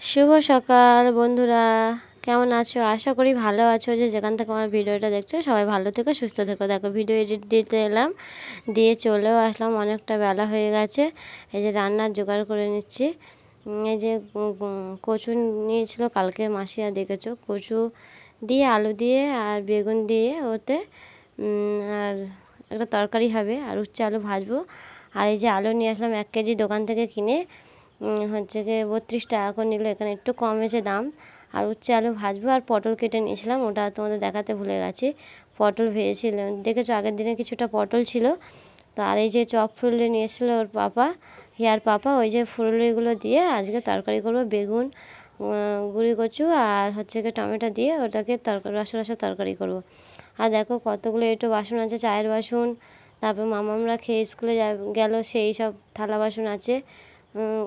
শুভ সকাল বন্ধুরা। কেমন আছো? আশা করি ভালো আছো যে যেখান থেকে আমার ভিডিওটা দেখছ, সবাই ভালো থেকো, সুস্থ থেকো। দেখো, ভিডিও এডিট দিতে এলাম, দিয়ে চলেও আসলাম। অনেকটা বেলা হয়ে গেছে। এই যে রান্নার জোগাড় করে নিচ্ছি। এই যে কচু নিয়েছিল কালকে মাসিয়া দেখেছ? কচু দিয়ে, আলু দিয়ে, আর বেগুন দিয়ে ওতে আর একটা তরকারি হবে, আর উচ্ছে আলু ভাজবো। আর এই যে আলু নিয়ে আসলাম এক কেজি দোকান থেকে কিনে। হচ্ছে গিয়ে বত্রিশ টাকা করে নিল, এখানে একটু কম হয়েছে দাম। আর উচ্ছে আলু ভাজবো আর পটল কেটে নিয়েছিলাম, ওটা তোমাদের দেখাতে ভুলে গেছি। পটল ভেজেছিলাম দেখেছ আগের দিনে কিছুটা পটল ছিল। তো আর এই যে চপ ফুললি নিয়েছিল ওর পাপা, হেয়ার পাপা, ওই যে ফুললিগুলো দিয়ে আজকে তরকারি করব, বেগুন গুঁড়ি কচু আর হচ্ছে গিয়ে টমেটো দিয়ে ওটাকে তরকারি রসা রসা তরকারি করব। আর দেখো কতগুলো একটু বাসন আছে, চায়ের বাসন, তারপর মামামরা খেয়ে স্কুলে গেল, সেই সব থালা বাসন আছে।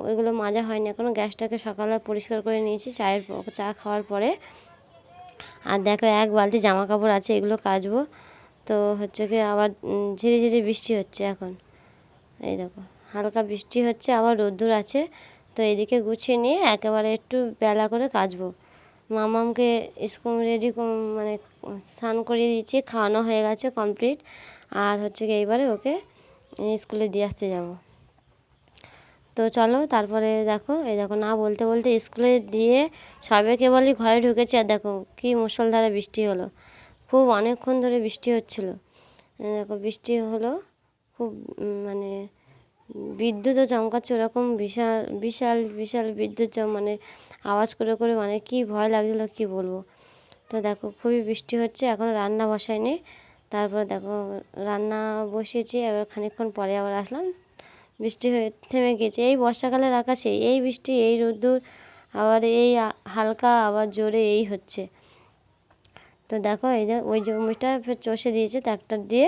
ওইগুলো মাজা হয়নি এখনও গ্যাসটাকে সকালে পরিষ্কার করে নিয়েছি, চায়ের চা খাওয়ার পরে। আর দেখো, এক বালতি জামা কাপড় আছে, এগুলো কাচবো। তো হচ্ছে কি, আবার ঝিরি ঝিরি বৃষ্টি হচ্ছে এখন। এই দেখো, হালকা বৃষ্টি হচ্ছে, আবার রোদ্দুর আছে। তো এদিকে গুছিয়ে নিয়ে একেবারে একটু বেলা করে কাচবো। মামামকে স্কুল রেডি মানে স্নান করিয়ে দিয়েছি, খাওয়ানো হয়ে গেছে কমপ্লিট। আর হচ্ছে কি, এইবারে ওকে, স্কুলে দিয়ে আসতে যাব। তো চলো তারপরে দেখো, এই দেখো না বলতে বলতে স্কুলে দিয়ে সবে কেবলই ঘরে ঢুকেছি আর দেখো কী মুষলধারে বৃষ্টি হলো। খুব অনেকক্ষণ ধরে বৃষ্টি হচ্ছিল। দেখো বৃষ্টি হলো, খুব মানে বিদ্যুৎও চমকাচ্ছে ওরকম বিশাল বিশাল বিশাল বিদ্যুৎ মানে আওয়াজ করে করে মানে কি ভয় লাগছিল কি বলব। তো দেখো খুবই বৃষ্টি হচ্ছে এখনও রান্না বসায়নি। তারপর দেখো রান্না বসিয়েছি, এবার খানিকক্ষণ পরে আবার আসলাম। বৃষ্টি হয়ে থেমে গিয়েছে এই বর্ষাকালের আকাশে, এই বৃষ্টি, এই রোদ্দুর, আবার এই হালকা, আবার জোরে এই হচ্ছে। তো দেখো, এই যে ওই জমিটা চষে দিয়েছে ট্র্যাক্টর দিয়ে,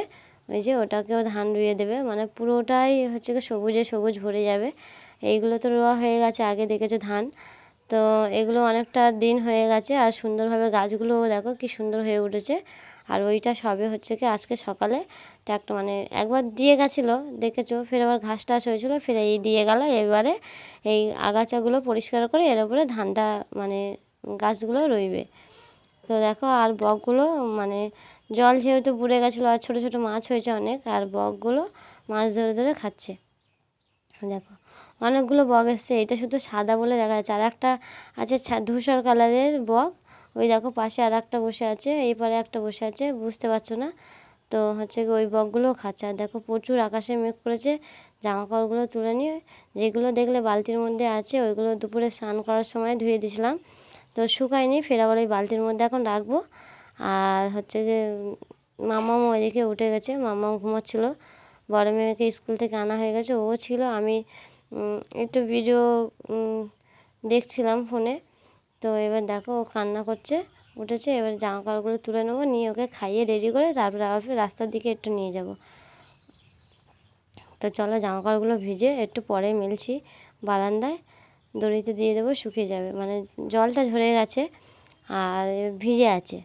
ওই যে ওটাকেও ধান রুইয়ে দেবে। মানে পুরোটাই হচ্ছে সবুজে সবুজ ভরে যাবে। এইগুলো তো রোয়া হয়ে গেছে, আগে দেখেছ ধান? তো এগুলো অনেকটা দিন হয়ে গেছে, আর সুন্দরভাবে গাছগুলোও দেখো কি সুন্দর হয়ে উঠেছে। আর ওইটা সবে হচ্ছে কি, আজকে সকালে ট্র্যাক্টর মানে একবার দিয়ে গেছিল, দেখেছ? ফের আবার ঘাস টাস হয়েছিলো, ফের এই দিয়ে গেল, এবারে এই আগাছাগুলো পরিষ্কার করে এর উপরে ধানটা মানে গাছগুলো রইবে। তো দেখো, আর বকগুলো মানে জল যেহেতু পুড়ে গেছিল, আর ছোটো ছোটো মাছ হয়েছে অনেক, আর বকগুলো মাছ ধরে ধরে খাচ্ছে। দেখো, অনেকগুলো বক এসছে, এটা শুধু সাদা বলে দেখা যাচ্ছে, আর একটা আছে ধূসর কালারের বক ওই দেখো পাশে আর একটা বসে আছে, এই পারে একটা বসে আছে, বুঝতে পারছ না? তো হচ্ছে ওই বকগুলোও খাচ্ছে। আর দেখো প্রচুর আকাশে মেঘ করেছে জামা কাপড়গুলো তুলে নিয়ে, যেগুলো দেখলে বালতির মধ্যে আছে, ওইগুলো দুপুরে স্নান করার সময় ধুয়ে দিয়েছিলাম। তো শুকায়নি, ফের আবার ওই বালতির মধ্যে এখন রাখব। আর হচ্ছে গিয়ে মামাও ওইদিকে উঠে গেছে, মামাও ঘুমাচ্ছিলো। বড় মেয়েকে স্কুল থেকে আনা হয়ে গেছে, ও ছিল। আমি একটু ভিডিও দেখছিলাম ফোনে। তো এবার দেখো ও কান্না করছে, উঠেছে, এবার জামা কাপড়গুলো তুলে নেব, নিয়ে ওকে খাইয়ে রেডি করে তারপরে আবার ফের রাস্তার দিকে একটু নিয়ে যাব। তো চলো জামা কাপড়গুলো ভিজে একটু পরে মেলছি বারান্দায়, দড়িতে দিয়ে দেবো, শুকিয়ে যাবে। মানে জলটা ঝরে গেছে আর ভিজে আছে।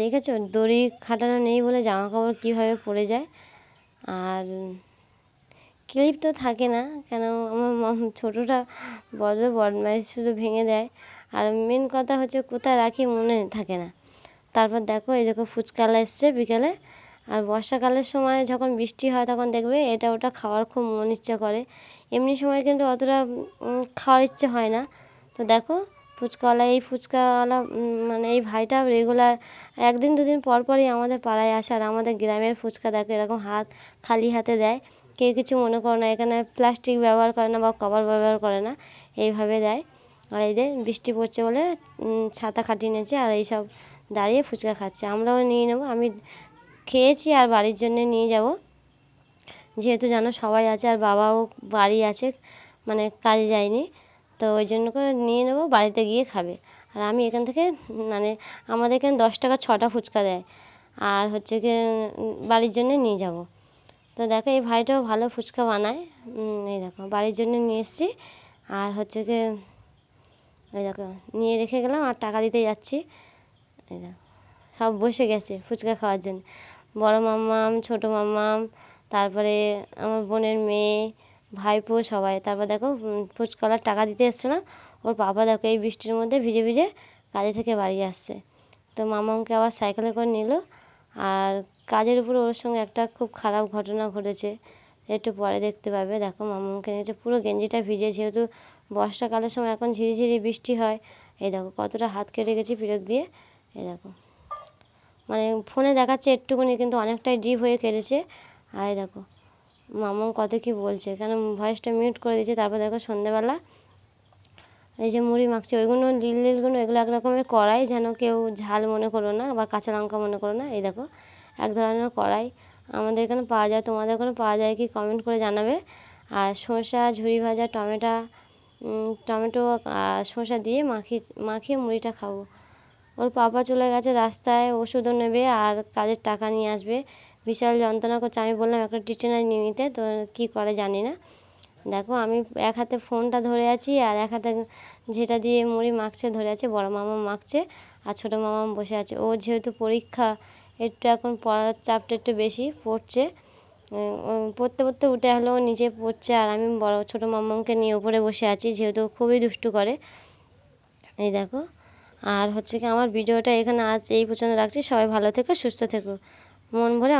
দেখেছ? দড়ি খাটানো নেই বলে জামা কাপড় কীভাবে পড়ে যায়? আর ক্লিপ তো থাকে না, কেন আমার ছোটোটা বড় বদমাইশ শুধু ভেঙে দেয়। আর মেন কথা হচ্ছে কোথায় রাখি মনে থাকে না। তারপর দেখো, এই দেখো ফুচকালা এসছে বিকেলে। আর বর্ষাকালের সময় যখন বৃষ্টি হয়, তখন দেখবে এটা ওটা খাওয়ার খুব মন ইচ্ছা করে। এমনি সময় কিন্তু অতটা খাওয়ার ইচ্ছে হয় না। তো দেখো ফুচকাওয়ালা এই ফুচকাওয়ালা মানে এই ভাইটা রেগুলার একদিন দুদিন পর পরই আমাদের পাড়ায় আসে, আর আমাদের গ্রামের ফুচকা দেখো, এরকম হাত, খালি হাতে দেয়। কেউ কিছু মনে করে না, এখানে প্লাস্টিক ব্যবহার করে না বা কভার ব্যবহার করে না, এইভাবে দেয়। আর এই যে বৃষ্টি পড়ছে বলে ছাতা খাটিয়ে নিয়েছে আর এইসব দাঁড়িয়ে ফুচকা খাচ্ছে। আমরাও নিয়ে নেব। আমি খেয়েছি আর বাড়ির জন্যে নিয়ে যাব। যেহেতু জানো সবাই আছে আর বাবাও বাড়ি আছে মানে কাজে যায়নি, তো ওই জন্য করে নিয়ে নেব, বাড়িতে গিয়ে খাবে। আর আমি এখান থেকে মানে আমাদের এখানে দশ টাকা ছটা ফুচকা দেয়। আর হচ্ছে গিয়ে বাড়ির জন্যে নিয়ে যাব। তো দেখো, এই ভাইটাও ভালো ফুচকা বানায়। এই দেখো, বাড়ির জন্য নিয়ে এসেছি। আর হচ্ছে গিয়ে, এই দেখো, নিয়ে রেখে গেলাম আর টাকা দিতে যাচ্ছি। এই দেখো, সব বসে গেছে ফুচকা খাওয়ার জন্য। বড় মাম্মাম, ছোটো মাম্মাম, তারপরে আমার বোনের মেয়ে, ভাইপো সবাই। তারপর দেখো ফুচকালার টাকা দিতে এসছে না। ওর বাবা দেখো, এই বৃষ্টির মধ্যে ভিজে ভিজে কাজে থেকে বাড়ি আসছে। তো মামাকে আবার সাইকেলে করে নিল। আর কাজের উপরে ওর সঙ্গে একটা খুব খারাপ ঘটনা ঘটেছে। একটু পরে দেখতে পাবে। দেখো মামাকে নিয়েছে পুরো গেঞ্জিটা ভিজে, যেহেতু বর্ষাকালের সময় এখন ঝিরিঝিরি বৃষ্টি হয়। এই দেখো, কতটা হাত কেটে গেছে পিরক দিয়ে। এই দেখো। মানে ফোনে দেখাচ্ছে একটুকুনি কিন্তু অনেকটাই ডিপ হয়ে কেটেছে। আর এই দেখো মামা কত কি বলছে। কেন ভয়েসটা মিউট করে দিয়েছে? তারপর দেখো সন্ধ্যেবেলা এই যে মুড়ি মাখছে, ওইগুলো লিল লিলগুলো এগুলো এক রকমের কড়াই যেন কেউ ঝাল মনে করো না বা কাঁচা লঙ্কা মনে করো না। এই দেখো, এক ধরনের কড়াই। আমাদের এখানে পাওয়া যায়, তোমাদের ওখানে পাওয়া যায় কি কমেন্ট করে জানাবে। আর শসা ঝুরি ভাজা, টমেটো টমেটো, আর শসা দিয়ে মাখিয়ে মাখিয়ে মুড়িটা খাব। ওর পাপা চলে গেছে রাস্তায়, ওষুধও নেবে আর কাজের টাকা নিয়ে আসবে। বিশাল যন্ত্রণা করছে, আমি বললাম, একটা টিটেনাস নিয়ে নিতে, তো কী করে জানি না? দেখো, আমি এক হাতে ফোনটা ধরে আছি আর এক হাতে যেটা দিয়ে মুড়ি মাখছে ধরে আছে, বড় মামা মাখছে আর ছোটো মামা বসে আছে। ও যেহেতু পরীক্ষা, একটু এখন পড়ার চাপটা একটু বেশি পড়ছে। পড়তে পড়তে উঠে হলেও নিচে পড়ছে আর আমি বড়, ছোটো মামাকে নিয়ে উপরে বসে আছি যেহেতু খুবই দুষ্টু করে। এই দেখো, আর হচ্ছে কি আমার ভিডিওটা এখানে আজ এই পর্যন্ত রাখছি। সবাই ভালো থেকো, সুস্থ থেকো। মন ভরে